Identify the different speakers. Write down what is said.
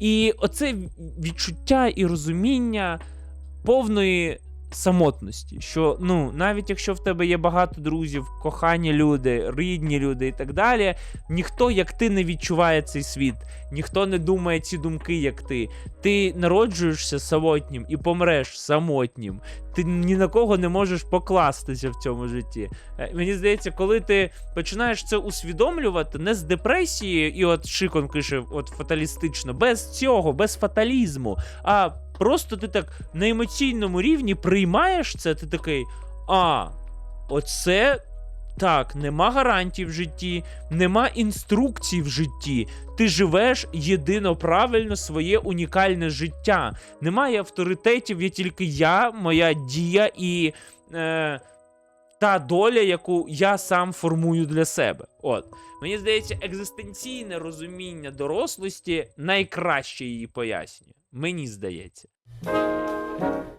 Speaker 1: І оце відчуття і розуміння повної самотності. Що ну, навіть якщо в тебе є багато друзів, кохані люди, рідні люди і так далі, ніхто, як ти, не відчуває цей світ, ніхто не думає ці думки, як ти. Ти народжуєшся самотнім і помреш самотнім. Ти ні на кого не можеш покластися в цьому житті. Е, Мені здається, коли ти починаєш це усвідомлювати не з депресії, і от Шикон пише, от фаталістично, без цього, без фаталізму, а просто ти так на емоційному рівні приймаєш це, ти такий. А, оце. Так, нема гарантій в житті, нема інструкцій в житті. Ти живеш єдино правильно своє унікальне життя. Немає авторитетів, є тільки я, моя дія і е, та доля, яку я сам формую для себе. От. Мені здається, екзистенційне розуміння дорослості найкраще її пояснює. Мені здається.